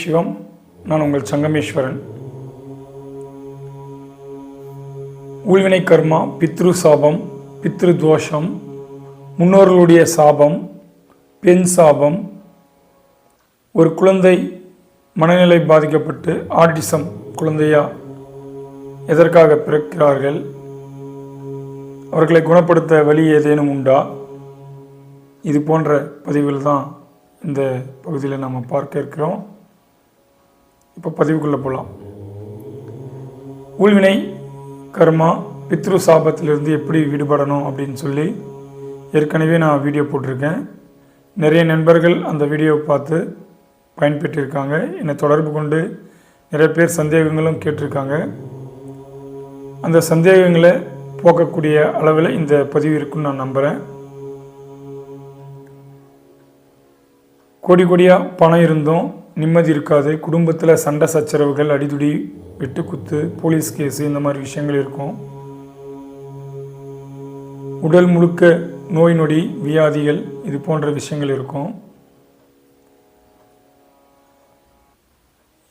சிவம் நான் உங்கள் சங்கமேஸ்வரன். ஊழ்வினை கர்மா பித்ரு சாபம் பித்ரு தோஷம் முன்னோர்களுடைய சாபம் பெண் சாபம் ஒரு குழந்தை மனநிலை பாதிக்கப்பட்டு ஆட்டிசம் குழந்தையா எதற்காக பிறக்கிறார்கள்? அவர்களை குணப்படுத்த வழி ஏதேனும் உண்டா? இது போன்ற பதிவுகள் தான் இந்த பகுதியில் நம்ம பார்க்க இருக்கிறோம். இப்போ பதிவுக்குள்ளே போகலாம் ஊழ்வினை கர்மா பித்ரு சாபத்திலிருந்து எப்படி விடுபடணும் அப்படின்னு சொல்லி ஏற்கனவே நான் வீடியோ போட்டிருக்கேன். நிறைய நண்பர்கள் அந்த வீடியோவை பார்த்து பயன்பெற்றிருக்காங்க. என்னை தொடர்பு கொண்டு நிறைய பேர் சந்தேகங்களும் கேட்டிருக்காங்க. அந்த சந்தேகங்களை போக்கக்கூடிய அளவில் இந்த பதிவு இருக்குன்னு நான் நம்புகிறேன் கோடி கோடியாக பணம் இருந்தும் நிம்மதி இருக்காது. குடும்பத்தில் சண்டை சச்சரவுகள் அடிதுடி வெட்டுக்குத்து போலீஸ் கேஸு இந்த மாதிரி விஷயங்கள் இருக்கும். உடல் முழுக்க நோய் நொடி வியாதிகள் இது போன்ற விஷயங்கள் இருக்கும்.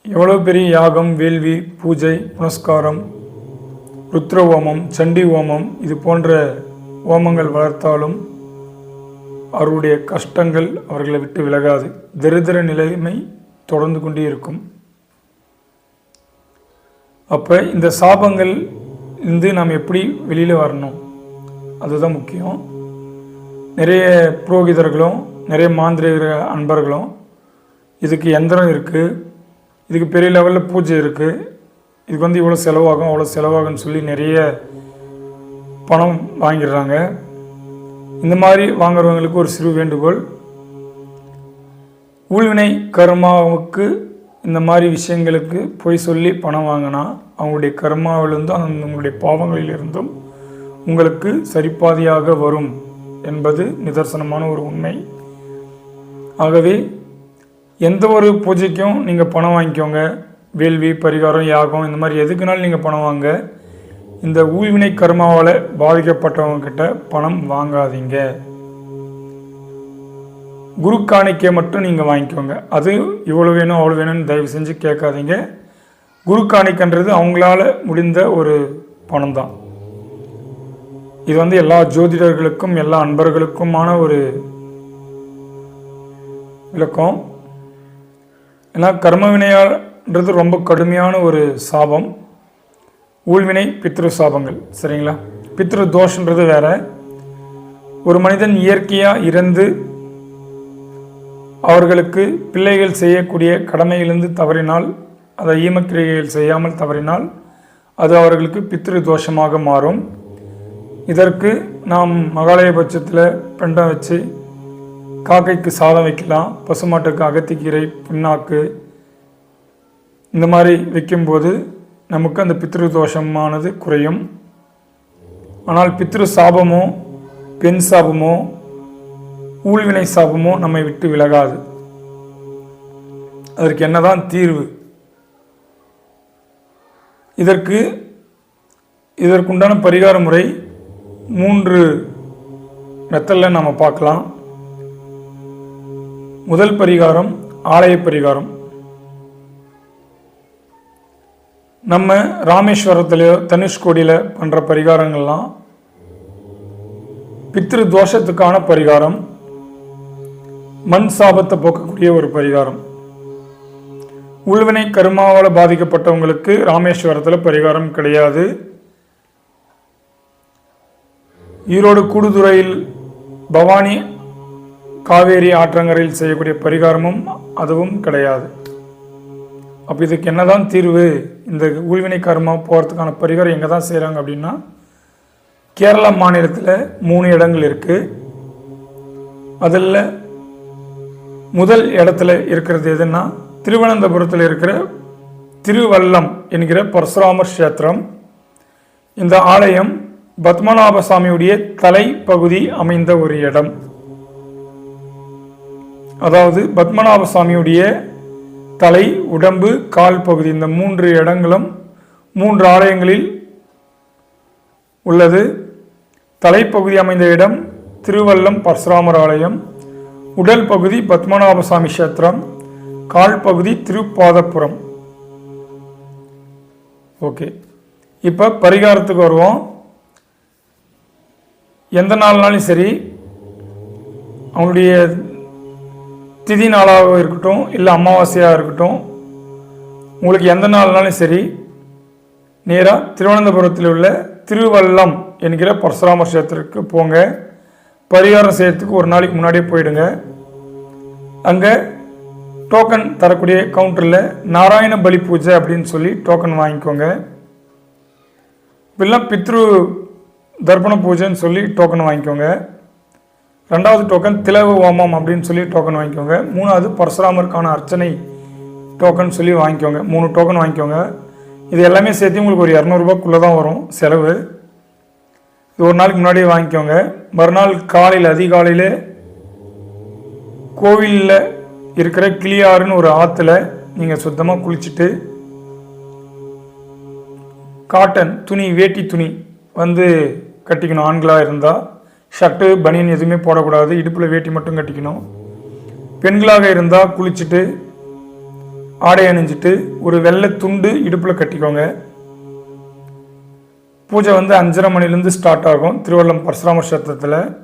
எவ்வளோ பெரிய யாகம் வேள்வி பூஜை புனஸ்காரம் ருத்ர ஓமம் சண்டி ஓமம் இது போன்ற ஓமங்கள் வளர்த்தாலும் அவர்களுடைய கஷ்டங்கள் அவர்களை விட்டு விலகாது. தரித்திர நிலைமை தொடர்ந்து கொண்டே இருக்கும். அப்போ இந்த சாபங்கள் இருந்து நாம் எப்படி வெளியில் வரணும்? அதுதான் முக்கியம். நிறைய புரோகிதர்களும் நிறைய மாந்திரிக அன்பர்களும் இதுக்கு எந்திரம் இருக்குது இதுக்கு பெரிய லெவலில் பூஜை இருக்குது இதுக்கு வந்து இவ்வளோ செலவாகும் அவ்வளோ செலவாகும்னு சொல்லி நிறைய பணம் வாங்கிடுறாங்க. இந்த மாதிரி வாங்குறவங்களுக்கு ஒரு சிறு வேண்டுகோள். ஊழ்வினை கர்மாவுக்கு இந்த மாதிரி விஷயங்களுக்கு போய் சொல்லி பணம் வாங்கினா அவங்களுடைய கர்மாவிலிருந்தும் அவங்களுடைய பாவங்களிலிருந்தும் உங்களுக்கு சரிபாதியாக வரும் என்பது நிதர்சனமான ஒரு உண்மை. ஆகவே எந்த ஒரு பூஜைக்கும் நீங்கள் பணம் வாங்கிக்கோங்க. வேள்வி பரிகாரம் யாகம் இந்த மாதிரி எதுக்குனாலும் நீங்கள் பணம் வாங்க. இந்த ஊழ்வினை கர்மாவால் பாதிக்கப்பட்டவங்கக்கிட்ட பணம் வாங்காதீங்க. குரு காணிக்கை மட்டும் நீங்கள் வாங்கிக்கோங்க. அது இவ்வளோ வேணும் அவ்வளோ வேணும்னு தயவு செஞ்சு கேட்காதீங்க. குரு காணிக்கன்றது அவங்களால முடிந்த ஒரு பணம் தான் இது வந்து எல்லா ஜோதிடர்களுக்கும் எல்லா அன்பர்களுக்குமான ஒரு விளக்கம். ஏன்னா கர்ம வினையான்றது ரொம்ப கடுமையான ஒரு சாபம். ஊழ்வினை பித்ரு சாபங்கள் சரிங்களா? பித்ரு தோஷன்றது வேற. ஒரு மனிதன் இயற்கையாக இறந்து அவர்களுக்கு பிள்ளைகள் செய்யக்கூடிய கடமையிலிருந்து தவறினால் அதை ஈமக்கிரியைகள் செய்யாமல் தவறினால் அது அவர்களுக்கு பித்ரு தோஷமாக மாறும். இதற்கு நாம் மகாலய பட்சத்தில் பெண்டம் வச்சு காக்கைக்கு சாதம் வைக்கலாம் பசுமாட்டுக்கு அகத்திக்கீரை புண்ணாக்கு இந்த மாதிரி வைக்கும்போது நமக்கு அந்த பித்ரு தோஷமானது குறையும். ஆனால் பித்ரு சாபமோ பெண் சாபமோ ஊழ்வினை சாபமோ நம்மை விட்டு விலகாது. அதற்கு என்னதான் தீர்வு? இதற்கு இதற்குண்டான பரிகார முறை மூன்று மெத்தடில் நம்ம பார்க்கலாம். முதல் பரிகாரம் ஆலய பரிகாரம். நம்ம ராமேஸ்வரத்துலேயோ தனுஷ்கோடியில் பண்ணுற பரிகாரங்கள்லாம் பித்ரு தோஷத்துக்கான பரிகாரம் மண் சாபத்தை போக்கக்கூடிய ஒரு பரிகாரம். உள்வினை கருமாவால் பாதிக்கப்பட்டவங்களுக்கு ராமேஸ்வரத்தில் பரிகாரம் கிடையாது. ஈரோடு கூடுதுறையில் பவானி காவேரி ஆற்றங்கரையில் செய்யக்கூடிய பரிகாரமும் அதுவும் கிடையாது. அப்போ இதுக்கு என்னதான் தீர்வு? இந்த ஊழ்வினை கர்மா போகிறதுக்கான பரிகாரம் எங்கே தான் செய்கிறாங்க அப்படின்னா கேரளா மாநிலத்தில் மூணு இடங்கள் இருக்குது அதில் முதல் இடத்துல இருக்கிறது எதுன்னா திருவனந்தபுரத்தில் இருக்கிற திருவல்லம் என்கிற பரசுராமர் கஷேத்திரம். இந்த ஆலயம் பத்மநாப தலை தலைப்பகுதி அமைந்த ஒரு இடம். அதாவது பத்மநாப தலை உடம்பு கால் பகுதி. இந்த மூன்று இடங்களும் மூன்று ஆலயங்களில் உள்ளது. தலைப்பகுதி அமைந்த இடம் திருவல்லம் பரசுராமர் ஆலயம். உடல் பகுதி பத்மநாப சாமி கஷேத்திரம். கால் பகுதி திருப்பாதப்புறம் ஓகே. இப்போ பரிகாரத்துக்கு வருவோம். எந்த நாள்னாலும் சரி அவங்களுடைய திதி நாளாக இருக்கட்டும் இல்லை அமாவாசையாக இருக்கட்டும் உங்களுக்கு எந்த நாள்னாலும் சரி நேராக திருவனந்தபுரத்தில் உள்ள திருவல்லம் என்கிற பரசுராம கஷேத்திரத்துக்கு போங்க. பரிகாரம் செய்யறதுக்கு ஒரு நாளைக்கு முன்னாடியே போயிடுங்க. அங்கே டோக்கன் தரக்கூடிய கவுண்டரில் நாராயண பலி பூஜை அப்படின்னு சொல்லி டோக்கன் வாங்கிக்கோங்க. இப்பெல்லாம் பித்ரு தர்ப்பண பூஜைன்னு சொல்லி டோக்கன் வாங்கிக்கோங்க. ரெண்டாவது டோக்கன் திலவு ஹோமம் அப்படின்னு சொல்லி டோக்கன் வாங்கிக்கோங்க. மூணாவது பரசுராமருக்கான அர்ச்சனை டோக்கன் சொல்லி வாங்கிக்கோங்க. மூணு டோக்கன் வாங்கிக்கோங்க. இது எல்லாமே சேர்த்து உங்களுக்கு ஒரு இரநூறுபாக்குள்ளே தான் வரும் செலவு. இது ஒரு நாளைக்கு முன்னாடியே வாங்கிக்கோங்க. மறுநாள் காலையில் அதிகாலையில் கோவிலில் இருக்கிற கிளியாறுன்னு ஒரு ஆற்றுல நீங்கள் சுத்தமாக குளிச்சுட்டு காட்டன் துணி வேட்டி துணி வந்து கட்டிக்கணும். ஆண்களாக இருந்தால் ஷர்ட்டு பனியன் எதுவுமே போடக்கூடாது. இடுப்பில் வேட்டி மட்டும் கட்டிக்கணும். பெண்களாக இருந்தால் குளிச்சுட்டு ஆடை அணிஞ்சிட்டு ஒரு வெள்ளை துண்டு இடுப்பில் கட்டிக்கோங்க. பூஜை வந்து அஞ்சரை மணிலேருந்து ஸ்டார்ட் ஆகும். திருவள்ளம் பரசுராம கஷேத்திரத்தில்.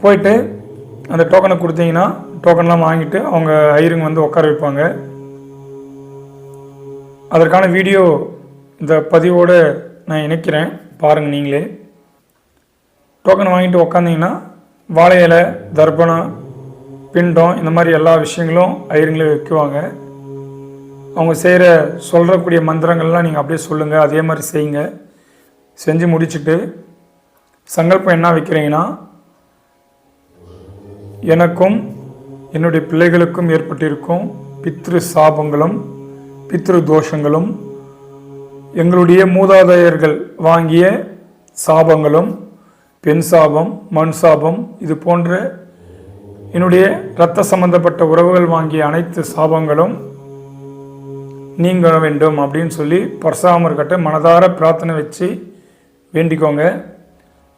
போயிட்டு அந்த டோக்கனை கொடுத்தீங்கன்னா டோக்கன்லாம் வாங்கிட்டு அவங்க ஐயருங்க வந்து உட்கார வைப்பாங்க. அதற்கான வீடியோ இந்த பதிவோடு நான் இணைக்கிறேன். பாருங்கள் நீங்களே. டோக்கன் வாங்கிட்டு உக்காந்தீங்கன்னா வாழை இலை தர்ப்பணம் பிண்டம் இந்த மாதிரி எல்லா விஷயங்களும் ஐயருங்களே வைக்குவாங்க. அவங்க செய்கிற சொல்கிறக்கூடிய மந்திரங்கள்லாம் நீங்கள் அப்படியே சொல்லுங்கள் அதே மாதிரி செய்யுங்க. செஞ்சு முடிச்சுட்டு சங்கல்பம் என்ன வைக்கிறீங்கன்னா எனக்கும் என்னுடைய பிள்ளைகளுக்கும் ஏற்பட்டிருக்கும் பித்ரு சாபங்களும் பித்ரு தோஷங்களும் எங்களுடைய மூதாதையர்கள் வாங்கிய சாபங்களும் பெண் சாபம் மண் சாபம் இது போன்ற என்னுடைய இரத்த சம்பந்தப்பட்ட உறவுகள் வாங்கிய அனைத்து சாபங்களும் நீங்க வேண்டும் அப்படின்னு சொல்லி பரசுராமர்கிட்ட மனதார பிரார்த்தனை வச்சு வேண்டிக்கோங்க.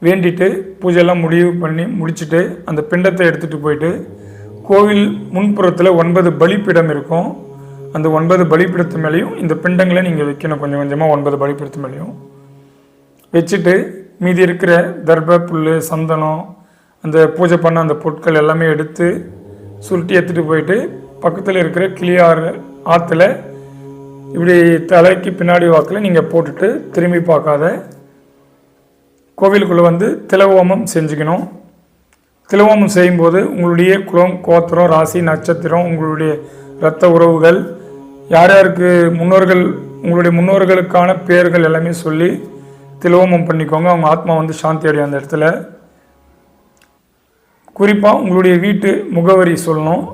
வேண்டிட்டு பூஜையெல்லாம் முடிவு பண்ணி முடிச்சுட்டு அந்த பிண்டத்தை எடுத்துகிட்டு போயிட்டு கோவில் முன்புறத்தில் ஒன்பது பலிப்பிடம் இருக்கும். அந்த ஒன்பது பலிப்பிடத்து மேலேயும் இந்த பிண்டங்களை நீங்கள் வைக்கணும். கொஞ்சம் கொஞ்சமாக ஒன்பது பலிப்பிடத்து மேலேயும். வச்சுட்டு மீதி இருக்கிற தர்ப புல் சந்தனம் அந்த பூஜை பண்ண அந்த பொருட்கள் எல்லாமே எடுத்து சுருட்டி எடுத்துகிட்டு போயிட்டு பக்கத்தில் இருக்கிற கிளியாறு ஆற்றுல இப்படி தலைக்கு பின்னாடி வாக்கில் நீங்கள் போட்டுட்டு திரும்பி பார்க்காத கோவிலுக்குள்ளே வந்து திலவோமம் செஞ்சுக்கணும். திலவோமம் செய்யும்போது உங்களுடைய குலம் கோத்திரம் ராசி நட்சத்திரம் உங்களுடைய இரத்த உறவுகள் யார் யாருக்கு முன்னோர்கள் உங்களுடைய முன்னோர்களுக்கான பெயர்கள் எல்லாமே சொல்லி திலோமம் பண்ணிக்கோங்க. அவங்க ஆத்மா வந்து சாந்தி அடையும் அந்த இடத்துல. குறிப்பாக உங்களுடைய வீட்டு முகவரி சொல்லணும்.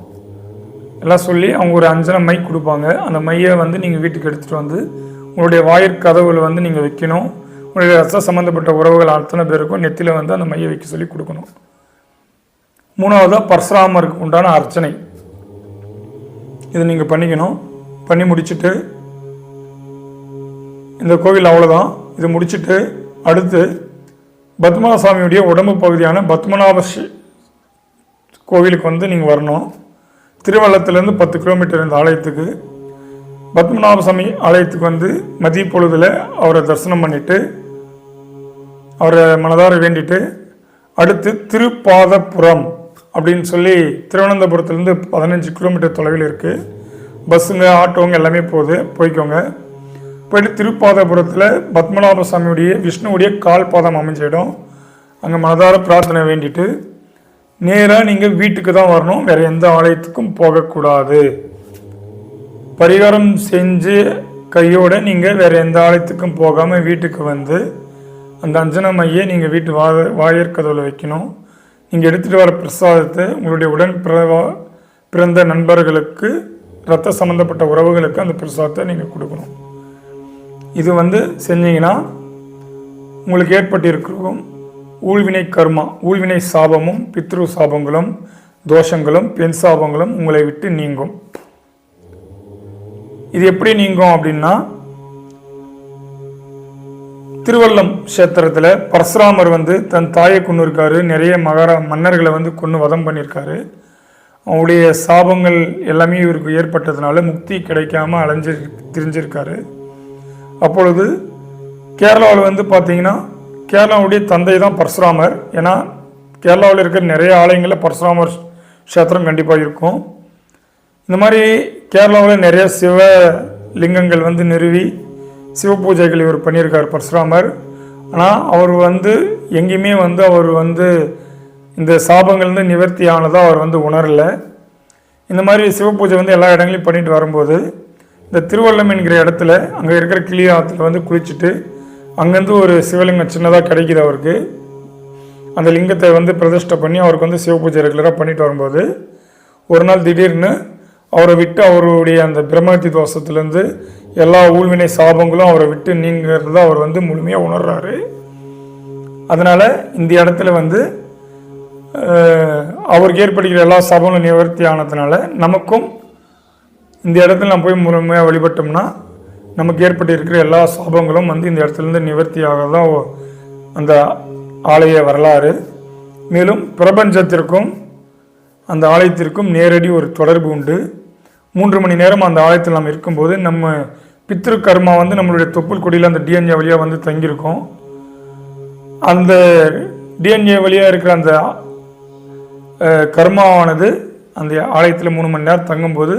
எல்லாம் சொல்லி அவங்க ஒரு அஞ்சனை மை கொடுப்பாங்க. அந்த மையை வந்து நீங்கள் வீட்டுக்கு எடுத்துகிட்டு வந்து உங்களுடைய வாயிற்கதவுல வந்து நீங்கள் வைக்கணும். உங்களுடைய ரத்த சம்மந்தப்பட்ட உறவுகள் அத்தனை பேருக்கும் நெத்தியில் வந்து அந்த மையை வைக்க சொல்லி கொடுக்கணும். மூணாவதாக பரசுராமருக்கு உண்டான அர்ச்சனை. இது நீங்கள் பண்ணிக்கணும். பண்ணி முடிச்சுட்டு இந்த கோவில் அவ்வளோதான் இது முடிச்சுட்டு அடுத்து பத்மநாசாமியுடைய உடம்பு பகுதியான பத்மநாப கோவிலுக்கு வந்து நீங்கள் வரணும். திருவள்ளத்துலேருந்து பத்து கிலோமீட்டர் இந்த ஆலயத்துக்கு. பத்மநாபசாமி ஆலயத்துக்கு வந்து மதிய பொழுதில் அவரை தரிசனம் பண்ணிட்டு அவரை மனதார வேண்டிட்டு அடுத்து திருப்பாதபுரம் அப்படின்னு சொல்லி திருவனந்தபுரத்துலேருந்து பதினஞ்சு கிலோமீட்டர் தொலைவில் இருக்குது பஸ்ஸுங்க ஆட்டோங்க எல்லாமே போகுது. போய்க்கோங்க. போயிட்டு திருப்பாதபுரத்தில் பத்மநாப சுவாமியுடைய விஷ்ணுவுடைய கால் பாதம் அமைஞ்சிடும். அங்கே மனதார பிரார்த்தனை வேண்டிட்டு நேராக நீங்கள் வீட்டுக்கு தான் வரணும் வேறு எந்த ஆலயத்துக்கும் போகக்கூடாது. பரிகாரம் செஞ்சு கையோடு நீங்கள் வேறு எந்த ஆலயத்துக்கும் போகாமல் வீட்டுக்கு வந்து அந்த அஞ்சன மையை நீங்கள் வீட்டு வா வாயர் வைக்கணும். நீங்கள் எடுத்துகிட்டு வர பிரசாதத்தை உங்களுடைய உடன் பிறவா பிறந்த நண்பர்களுக்கு ரத்த சம்மந்தப்பட்ட உறவுகளுக்கு அந்த பிரசாதத்தை நீங்கள் கொடுக்கணும். இது வந்து செஞ்சீங்கன்னா உங்களுக்கு ஏற்பட்டிருக்கும் ஊழ்வினை கர்மா ஊழ்வினை சாபமும் பித்ரு சாபங்களும் தோஷங்களும் பெண் சாபங்களும் உங்களை விட்டு நீங்கும். இது எப்படி நீங்கும் அப்படின்னா திருவள்ளம் கஷேத்திரத்தில் பரசுராமர் வந்து தன் தாயை கொண்டு இருக்காரு. நிறைய மகாரா மன்னர்களை வந்து கொன்று வதம் பண்ணியிருக்காரு அவங்களுடைய சாபங்கள் எல்லாமே இவருக்கு ஏற்பட்டதுனால முக்தி கிடைக்காம அலைஞ்சு திரிஞ்சிருக்காரு. அப்பொழுது கேரளாவில் வந்து பார்த்தீங்கன்னா கேரளாவுடைய தந்தை தான் பரசுராமர். ஏன்னா கேரளாவில் இருக்கிற நிறைய ஆலயங்களில் பரசுராமர் க்ஷேத்திரம் கண்டிப்பாக இருக்கும். இந்த மாதிரி கேரளாவில் நிறைய சிவ லிங்கங்கள் வந்து நிறுவி சிவ பூஜைகள் இவர் பண்ணியிருக்கார் பரசுராமர். ஆனால் அவர் வந்து எங்கேயுமே வந்து அவர் வந்து இந்த சாபங்கள்ந்து நிவர்த்தி ஆனதாக அவர் வந்து உணரல. இந்த மாதிரி சிவ பூஜை வந்து எல்லா இடங்களையும் பண்ணிட்டு வரும்போது இந்த திருவள்ளம் என்கிற இடத்துல அங்கே இருக்கிற கிளி ஆற்றுல வந்து குளிச்சுட்டு அங்கேருந்து ஒரு சிவலிங்கம் சின்னதாக கிடைக்குது அவருக்கு. அந்த லிங்கத்தை வந்து பிரதிஷ்டை பண்ணி அவருக்கு வந்து சிவபூஜை ரெகுலராக பண்ணிட்டு வரும்போது ஒரு நாள் திடீர்னு அவரை விட்டு அவருடைய அந்த பிரம்மத்தி தோஷத்துலேருந்து எல்லா ஊழ்வினை சாபங்களும் அவரை விட்டு நீங்கிறத அவர் வந்து முழுமையாக உணர்றாரு. அதனால் இந்த இடத்துல வந்து அவருக்கு ஏற்படுகிற எல்லா சாபங்களும் நிவர்த்தி ஆனதுனால நமக்கும் இந்த இடத்துல நம்ம போய் முழுமையாக வழிபட்டோம்னா நமக்கு ஏற்பட்டு இருக்கிற எல்லா சாபங்களும் வந்து இந்த இடத்துலேருந்து நிவர்த்தி ஆகதான் அந்த ஆலய வரலாறு. மேலும் பிரபஞ்சத்திற்கும் அந்த ஆலயத்திற்கும் நேரடி ஒரு தொடர்பு உண்டு. மூன்று மணி நேரம் அந்த ஆலயத்தில் நாம் இருக்கும்போது நம்ம பித்ரு கர்மா வந்து நம்மளுடைய தொப்புள் கொடியில் அந்த டிஎன்ஏ வழியாக வந்து தங்கியிருக்கோம். அந்த டிஎன்ஏ வழியாக இருக்கிற அந்த கர்மாவானது அந்த ஆலயத்தில் மூணு மணி நேரம் தங்கும்போது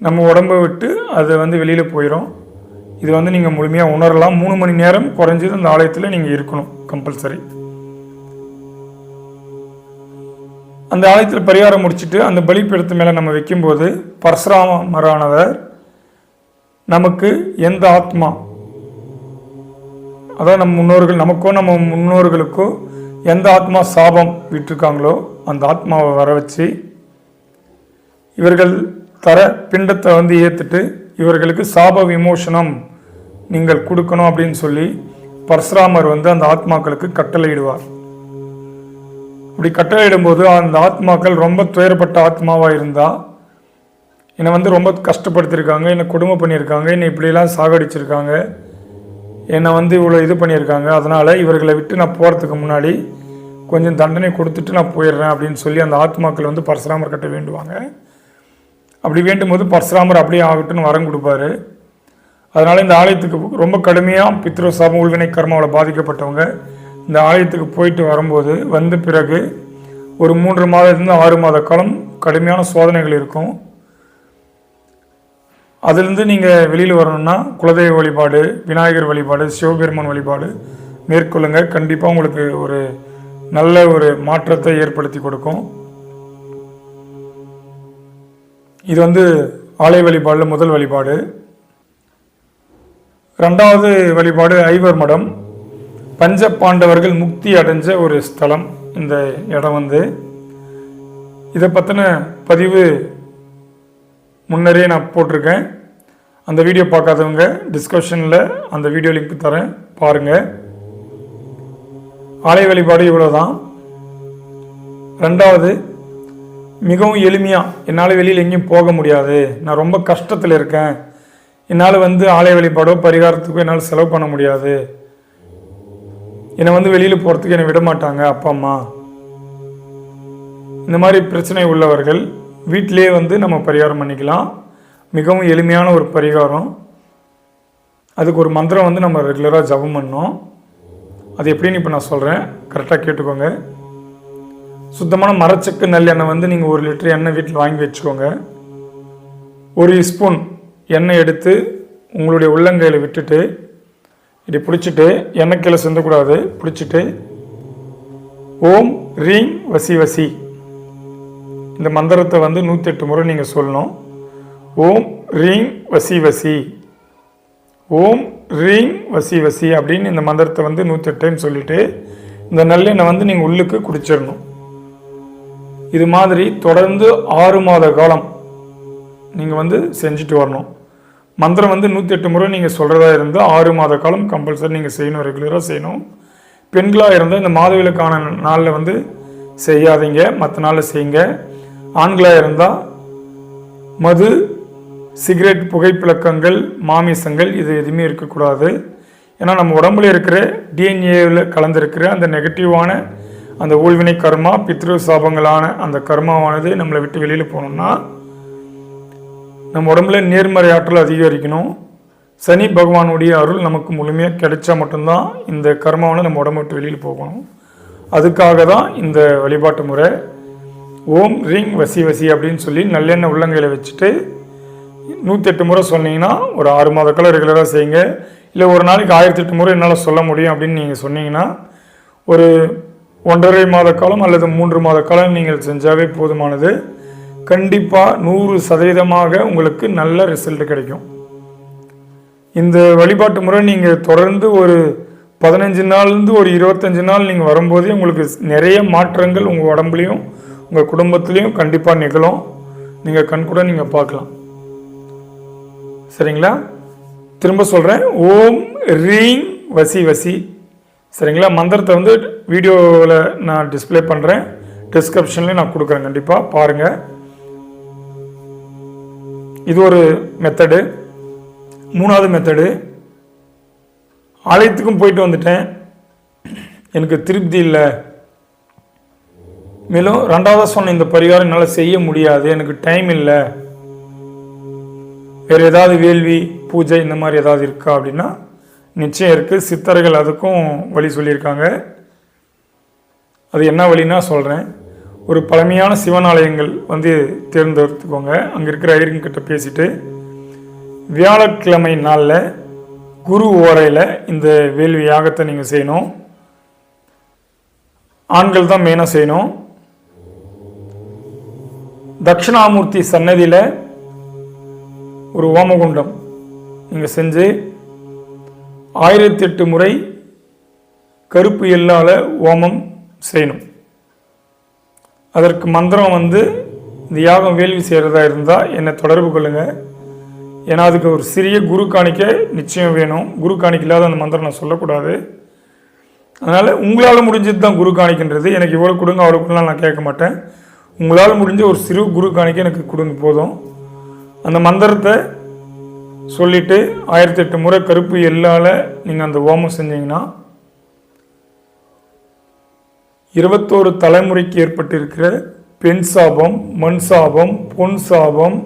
நம்ம உடம்பை விட்டு அது வந்து வெளியில் போயிடும் இது வந்து நீங்கள் முழுமையாக உணரலாம். மூணு மணி நேரம் குறைஞ்சது அந்த ஆலயத்தில் நீங்கள் இருக்கணும் கம்பல்சரி அந்த ஆலயத்தில் பரிகாரம் முடிச்சுட்டு அந்த பலிப்பீடத்து மேலே நம்ம வைக்கும்போது பரசுராமரானவர் நமக்கு எந்த ஆத்மா அதாவது நம்ம முன்னோர்கள் நமக்கோ நம்ம முன்னோர்களுக்கோ எந்த ஆத்மா சாபம் விட்டுருக்காங்களோ அந்த ஆத்மாவை வர வச்சு இவர்கள் தர பிண்டத்தை வந்து ஏற்றுட்டு இவர்களுக்கு சாப விமோசனம் நீங்கள் கொடுக்கணும் அப்படின்னு சொல்லி பரசுராமர் வந்து அந்த ஆத்மாக்களுக்கு கட்டளையிடுவார். அப்படி கட்டளையிடும்போது அந்த ஆத்மாக்கள் ரொம்ப துயரப்பட்ட ஆத்மாவாக இருந்தால் என்னை வந்து ரொம்ப கஷ்டப்படுத்தியிருக்காங்க என்னை கொடுமை பண்ணியிருக்காங்க என்னை இப்படியெல்லாம் சாகடிச்சிருக்காங்க என்னை வந்து இவ்வளோ இது பண்ணியிருக்காங்க அதனால் இவர்களை விட்டு நான் போகிறதுக்கு முன்னாடி கொஞ்சம் தண்டனை கொடுத்துட்டு நான் போயிடுறேன் அப்படின்னு சொல்லி அந்த ஆத்மாக்கள் வந்து பரசுராமர் கட்ட வேண்டுவாங்க. அப்படி வேண்டும் போது பரசுராமர் அப்படியே ஆகட்டும்னு வரம் கொடுப்பாரு. அதனால் இந்த ஆலயத்துக்கு ரொம்ப கடுமையாக பித்ரோ சாபம் உள்வினை கர்மாவில் பாதிக்கப்பட்டவங்க இந்த ஆலயத்துக்கு போயிட்டு வரும்போது வந்த பிறகு ஒரு மூன்று மாதத்துலேருந்து ஆறு மாத காலம் கடுமையான சோதனைகள் இருக்கும். அதுலேருந்து நீங்கள் வெளியில் வரணும்னா குலதெய்வ வழிபாடு விநாயகர் வழிபாடு சிவபெருமான் வழிபாடு மேற்கொள்ளுங்க. கண்டிப்பாக உங்களுக்கு ஒரு நல்ல ஒரு மாற்றத்தை ஏற்படுத்தி கொடுக்கும். இது வந்து ஆலய வழிபாடில் முதல் வழிபாடு. ரெண்டாவது வழிபாடு ஐவர் மடம். பஞ்ச பாண்டவர்கள் முக்தி அடைஞ்ச ஒரு ஸ்தலம் இந்த இடம் வந்து. இதை பற்றின பதிவு முன்னரே நான் போட்டிருக்கேன். அந்த வீடியோ பார்க்காதவங்க டிஸ்கஷனில் அந்த வீடியோ லிங்க் தரேன் பாருங்கள் ஆலய வழிபாடு இவ்வளோதான் ரெண்டாவது மிகவும் எளிமையாக என்னால் வெளியில் எங்கேயும் போக முடியாது. நான் ரொம்ப கஷ்டத்தில் இருக்கேன். என்னால் வந்து ஆலய வழிபாடோ பரிகாரத்துக்கோ என்னால் செலவு பண்ண முடியாது. என்னை வந்து வெளியில் போகிறதுக்கு என்னை விட மாட்டாங்க அப்பா அம்மா. இந்த மாதிரி பிரச்சனை உள்ளவர்கள் வீட்டிலே வந்து நம்ம பரிகாரம் பண்ணிக்கலாம். மிகவும் எளிமையான ஒரு பரிகாரம். அதுக்கு ஒரு மந்திரம் வந்து நம்ம ரெகுலராக ஜபம் பண்ணோம். அது எப்படின்னு இப்போ நான் சொல்கிறேன் கரெக்டாக கேட்டுக்கோங்க. சுத்தமான மரச்சக்கு நல்லெண்ணெய் வந்து நீங்கள் ஒரு லிட்டர் எண்ணெய் வீட்டில் வாங்கி வச்சுக்கோங்க. ஒரு ஸ்பூன் எண்ணெய் எடுத்து உங்களுடைய உள்ளங்கையில் விட்டுட்டு இப்படி பிடிச்சிட்டு எண்ணெய் கீழே சிந்தக்கூடாது. பிடிச்சிட்டு ஓம் ரீம் வசி வசி. இந்த மந்திரத்தை வந்து நூற்றி எட்டு முறை நீங்கள் சொல்லணும். ஓம் ரீம் வசி வசி. ஓம் ரீம் வசி வசி அப்படின்னு இந்த மந்திரத்தை வந்து நூற்றி எட்டு டைம் சொல்லிவிட்டு இந்த நல்லெண்ணெய் வந்து நீங்கள் உள்ளுக்கு குடிச்சிடணும். இது மாதிரி தொடர்ந்து ஆறு மாத காலம் நீங்கள் வந்து செஞ்சுட்டு வரணும். மந்திரம் வந்து நூற்றி எட்டு முறை நீங்கள் சொல்கிறதா இருந்தால் ஆறு மாத காலம் கம்பல்சரி நீங்கள் செய்யணும் ரெகுலராக செய்யணும். பெண்களாக இருந்தால் இந்த மாதவிலக்கான நாளில் வந்து செய்யாதீங்க மற்ற நாளில் செய்யுங்க. ஆண்களாக இருந்தால் மது சிகரெட் புகைப்பிழக்கங்கள் மாமிசங்கள் இது எதுவுமே இருக்கக்கூடாது. ஏன்னா நம்ம உடம்புல இருக்கிற டிஎன்ஏவில் கலந்துருக்கிற அந்த நெகட்டிவான அந்த ஊழ்வினை கர்மா பித்ரு சாபங்களான அந்த கர்மாவானது நம்மளை விட்டு வெளியில் போகணும்னா நம்ம உடம்புல நேர்மறை ஆற்றல் அதிகரிக்கணும். சனி பகவானுடைய அருள் நமக்கு முழுமையாக கிடைச்சா மட்டும்தான் இந்த கர்மாவில் நம்ம உடம்பு விட்டு வெளியில் போகணும். அதுக்காக தான் இந்த வழிபாட்டு முறை. ஓம் ரிங் வசி வசி அப்படின்னு சொல்லி நல்லெண்ணெய் உள்ளங்கையில் வச்சுட்டு நூற்றி எட்டு முறை சொன்னீங்கன்னா ஒரு ஆறு மாத காலம் ரெகுலராக செய்யுங்க. இல்லை ஒரு நாளைக்கு ஆயிரத்தி எட்டு முறை என்னால் சொல்ல முடியும் அப்படின்னு நீங்கள் சொன்னீங்கன்னா ஒரு ஒன்றரை மாத காலம் அல்லது மூன்று மாத காலம் நீங்கள் செஞ்சாவே போதுமானது. கண்டிப்பாக நூறு சதவீதமாக உங்களுக்கு நல்ல ரிசல்ட் கிடைக்கும். இந்த வழிபாட்டு முறை நீங்கள் தொடர்ந்து ஒரு பதினஞ்சு நாள்லேருந்து ஒரு இருபத்தஞ்சு நாள் நீங்கள் வரும்போதே உங்களுக்கு நிறைய மாற்றங்கள் உங்கள் உடம்புலையும் உங்கள் குடும்பத்துலேயும் கண்டிப்பாக நிகழும். நீங்கள் கண்கூட நீங்கள் பார்க்கலாம். சரிங்களா? திரும்ப சொல்கிறேன் ஓம் ரீங் வசி வசி. சரிங்களா? மந்திரத்தை வந்து வீடியோவில் நான் டிஸ்ப்ளே பண்ணுறேன் டிஸ்கிரிப்ஷன்லேயும் நான் கொடுக்குறேன் கண்டிப்பாக பாருங்கள் இது ஒரு மெத்தடு மூணாவது மெத்தடு ஆலயத்துக்கும் போயிட்டு வந்துட்டேன். எனக்கு திருப்தி இல்லை. மேலும் ரெண்டாவது சொன்ன இந்த பரிகாரம் என்னால் செய்ய முடியாது. எனக்கு டைம் இல்லை. வேறு ஏதாவது வேள்வி பூஜை இந்த மாதிரி ஏதாவது இருக்கா அப்படின்னா நிச்சயம் இருக்குது சித்தர்கள் அதுக்கும் வழி சொல்லியிருக்காங்க. அது என்ன வழின்னா சொல்கிறேன் ஒரு பழமையான சிவன் ஆலயங்கள் வந்து தேர்ந்தெடுத்துக்கோங்க. அங்கே இருக்கிற ஐயருங்கிட்ட பேசிட்டு வியாழக்கிழமை நாளில் குரு ஓரையில் இந்த வேள்வி யாகத்தை நீங்கள் செய்யணும். ஆண்கள் தான் மெயினாக செய்யணும். தட்சிணாமூர்த்தி சன்னதியில் ஒரு ஓமகுண்டம் நீங்கள் செஞ்சு ஆயிரத்தி எட்டு முறை கருப்பு எள்ளால் ஓமம் செய்யணும். அதற்கு மந்திரம் வந்து இந்த யாகம் வேள்வி செய்கிறதா இருந்தால் என்னை தொடர்பு கொள்ளுங்கள் ஏன்னா அதுக்கு ஒரு சிறிய குரு காணிக்க நிச்சயம் வேணும். குரு காணிக்க இல்லாத அந்த மந்திரம் நான் சொல்லக்கூடாது. அதனால் உங்களால் முடிஞ்சது தான் குரு காணிக்கின்றது. எனக்கு இவ்வளோ கொடுங்க அவ்வளோ கொடுங்க நான் கேட்க மாட்டேன். உங்களால் முடிஞ்ச ஒரு சிறு குரு காணிக்க எனக்கு கொடுங்க போதும். அந்த மந்திரத்தை சொல்லிவிட்டு ஆயிரத்தி எட்டு முறை கருப்பு எள்ளால் நீங்கள் அந்த ஓமம் செஞ்சீங்கன்னா இருபத்தோரு தலைமுறைக்கு ஏற்பட்டிருக்கிற பெண் சாபம் மண் சாபம் பொன் சாபம்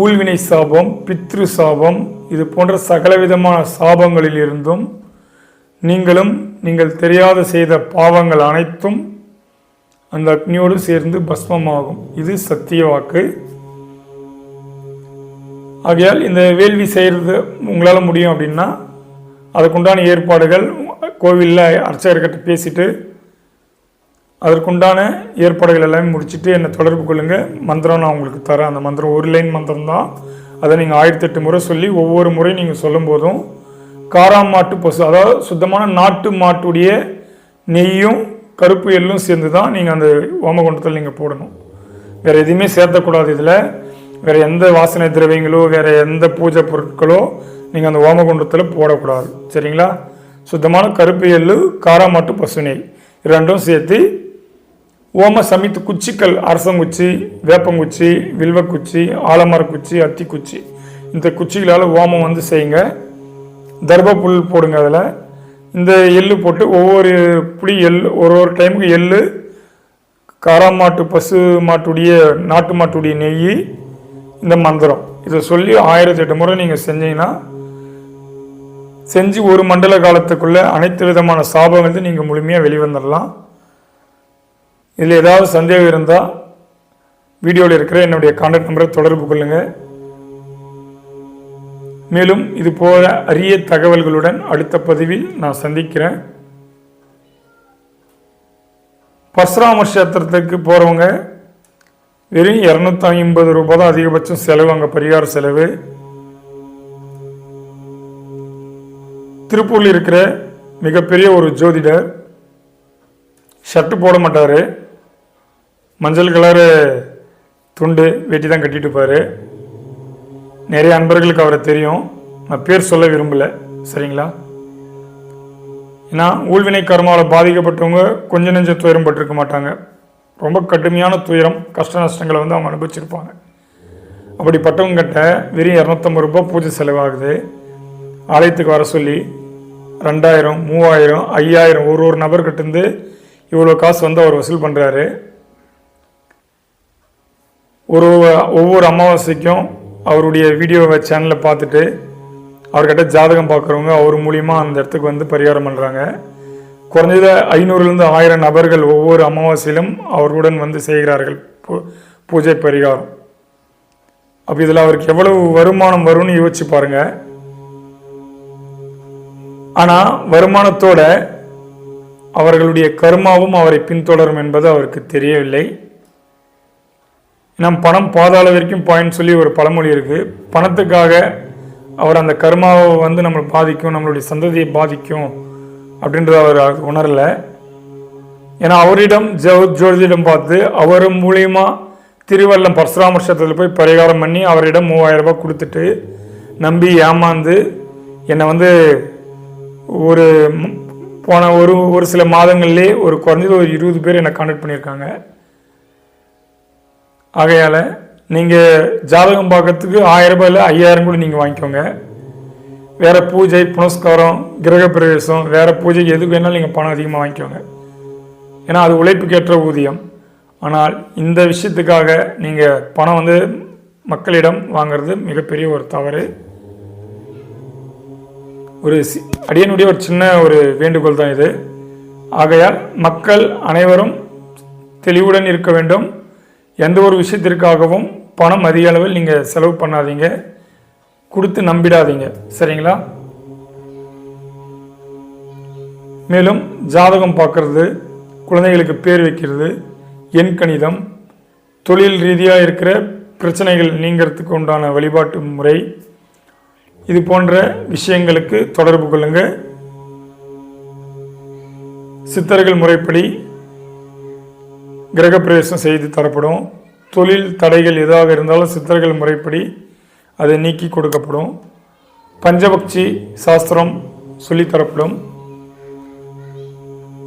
ஊழ்வினை சாபம் பித்ரு சாபம் இது போன்ற சகலவிதமான சாபங்களில் இருந்தும் நீங்களும் நீங்கள் தெரியாத செய்த பாவங்கள் அனைத்தும் அந்த அக்னியோடு சேர்ந்து பஸ்மமாகும். இது சத்திய வாக்கு. ஆகையால் இந்த வேள்வி செய்கிறது உங்களால் முடியும் அப்படின்னா அதுக்குண்டான ஏற்பாடுகள் கோவிலில் அர்ச்சகர்கிட்ட பேசிட்டு அதற்குண்டான ஏற்பாடுகள் எல்லாமே முடிச்சுட்டு என்னை தொடர்பு கொள்ளுங்கள் மந்திரம் நான் உங்களுக்கு தரேன். அந்த மந்திரம் ஒரு லைன் மந்திரம் தான். அதை நீங்கள் ஆயிரத்தி எட்டு முறை சொல்லி ஒவ்வொரு முறையும் நீங்கள் சொல்லும் போதும் காராம் மாட்டு பசு அதாவது சுத்தமான நாட்டு மாட்டுடைய நெய்யும் கருப்பு எள்ளும் சேர்ந்து தான் நீங்கள் அந்த ஓமகுண்டத்தில் நீங்கள் போடணும். வேறு எதுவுமே சேர்த்தக்கூடாது இதில். வேறு எந்த வாசனை திரவியங்களோ வேறு எந்த பூஜை பொருட்களோ நீங்கள் அந்த ஓமகுண்டத்தில் போடக்கூடாது. சரிங்களா? சுத்தமான கருப்பு எள்ளு காராமாட்டு பசு நெய். ரெண்டும் சேர்த்து ஓம சமித்து குச்சிகள் அரசங்குச்சி வேப்பங்குச்சி வில்வக்குச்சி ஆலமரக்குச்சி அத்திக்குச்சி. இந்த குச்சிகளால் ஓமம் வந்து செய்யுங்க. புல் போடுங்க அதில். இந்த எள்ளு போட்டு ஒவ்வொரு புளி எள் ஒரு ஒரு டைமுக்கு எள்ளு காராமாட்டு பசு மாட்டுடைய நாட்டு மாட்டுடைய நெய் இந்த மந்திரம். இதை சொல்லி ஆயிரத்தி எட்டு முறை நீங்கள் செஞ்சீங்கன்னா செஞ்சு ஒரு மண்டல காலத்துக்குள்ளே அனைத்து விதமான சாபங்கள் நீங்கள் முழுமையாக வெளிவந்துடலாம். இதில் ஏதாவது சந்தேகம் இருந்தால் வீடியோவில் இருக்கிற என்னுடைய கான்டாக்ட் நம்பரை தொடர்பு கொள்ளுங்கள் மேலும் இது போல அரிய தகவல்களுடன் அடுத்த பதிவில் நான் சந்திக்கிறேன். பரசுராம கஷேத்திரத்துக்கு போகிறவங்க வெறும் இரநூத்தி ஐம்பது ரூபாய் தான் அதிகபட்சம் செலவு அங்கே பரிகார செலவு. திருப்பூரில் இருக்கிற மிகப்பெரிய ஒரு ஜோதிடர் ஷர்ட்டு போட மாட்டார். மஞ்சள் கலரு துண்டு வெட்டி தான் கட்டிட்டு இருப்பார். நிறைய அன்பர்களுக்கு அவரை தெரியும். நான் பேர் சொல்ல விரும்பலை சரிங்களா? ஏன்னா ஊழ்வினை கர்மாவில் பாதிக்கப்பட்டவங்க கொஞ்ச நெஞ்ச துயரம் பட்டிருக்க மாட்டாங்க. ரொம்ப கடுமையான துயரம் கஷ்ட நஷ்டங்களை வந்து அவங்க அனுபவிச்சிருப்பாங்க. அப்படிப்பட்டவங்ககிட்ட வெறும் இரநூத்தம்பது ரூபாய் பூஜை செலவாகுது. ஆலயத்துக்கு வர சொல்லி ரெண்டாயிரம் மூவாயிரம் ஐயாயிரம் ஒரு ஒரு நபர்கிட்டேருந்து இவ்வளோ காசு வந்து அவர் வசூல் பண்ணுறாரு ஒரு ஒவ்வொரு அமாவாசைக்கும் அவருடைய வீடியோவை சேனலில் பார்த்துட்டு அவர்கிட்ட ஜாதகம் பார்க்குறவங்க அவர் மூலியமாக அந்த இடத்துக்கு வந்து பரிகாரம் பண்ணுறாங்க குறைஞ்சது ஐநூறுலேருந்து ஆயிரம் நபர்கள் ஒவ்வொரு அமாவாசையிலும் அவர்களுடன் வந்து செய்கிறார்கள். பூ- பூஜை பரிகாரம். அப்போ இதில் அவருக்கு எவ்வளவு வருமானம் வரும்னு யோசிச்சு பாருங்க. ஆனால் வருமானத்தோட அவர்களுடைய கர்மாவும் அவரை பின்தொடரும் என்பது அவருக்கு தெரியவில்லை. நம் பணம் பாதாள வரைக்கும் பாயிண்ட் சொல்லி ஒரு பழமொழி இருக்குது பணத்துக்காக அவர் அந்த கர்மாவை வந்து நம்மளை பாதிக்கும் நம்மளுடைய சந்ததியை பாதிக்கும் அப்படின்றத அவர் உணரல ஏன்னா அவரிடம் ஜோ ஜோதிடம் பார்த்து அவர் மூலியமா பரசுராமர் பரசுராமர்ஷத்தில் போய் பரிகாரம் பண்ணி அவரிடம் மூவாயிரம் ரூபாய் கொடுத்துட்டு நம்பி ஏமாந்து என்னை வந்து ஒரு போன ஒரு ஒரு சில மாதங்கள்லே ஒரு குறைஞ்சது ஒரு இருபது பேர் என்னை கான்டாக்ட் பண்ணியிருக்காங்க. ஆகையால் நீங்கள் ஜாதகம் பார்க்கறதுக்கு ஆயிரம் ரூபாயில் ஐயாயிரம் கூட நீங்கள் வாங்கிக்கோங்க. வேறு பூஜை புனஸ்காரம் கிரகப்பிரவேசம் வேறு பூஜை எதுக்கு வேணாலும் நீங்கள் பணம் அதிகமாக வாங்கிக்கோங்க. ஏன்னா அது உழைப்புக்கேற்ற ஊதியம். ஆனால் இந்த விஷயத்துக்காக நீங்கள் பணம் வந்து மக்களிடம் வாங்குறது மிகப்பெரிய ஒரு தவறு. ஒரு சி- அடியனுடைய ஒரு சின்ன ஒரு வேண்டுகோள் தான் இது. ஆகையால் மக்கள் அனைவரும் தெளிவுடன் இருக்க வேண்டும். எந்த ஒரு விஷயத்திற்காகவும் பணம் அதிக அளவில் நீங்கள் செலவு பண்ணாதீங்க. கொடுத்து நம்பிடாதீங்க. சரிங்களா? மேலும் ஜாதகம் பார்க்கறது குழந்தைகளுக்கு பேர் வைக்கிறது எண் கணிதம் தொழில் ரீதியாக இருக்கிற பிரச்சனைகள் நீங்கிறதுக்கு உண்டான வழிபாட்டு முறை. இது போன்ற விஷயங்களுக்கு தொடர்பு கொள்ளுங்க. சித்தர்கள் முறைப்படி கிரகப்பிரவேசம் செய்து தரப்படும். தொழில் தடைகள் எதாக இருந்தாலும் சித்தர்கள் முறைப்படி அதை நீக்கி கொடுக்கப்படும். பஞ்சபக்ஷி சாஸ்திரம் சொல்லித்தரப்படும்.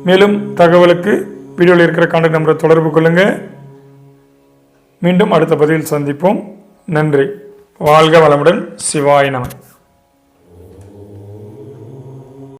மேலும் தகவலுக்கு வீடியோவில் இருக்கிற கான்டாக்ட் நம்பரை தொடர்பு கொள்ளுங்க. மீண்டும் அடுத்த பதிவில் சந்திப்போம். நன்றி. வாழ்க வளமுடன். சிவாய் நம.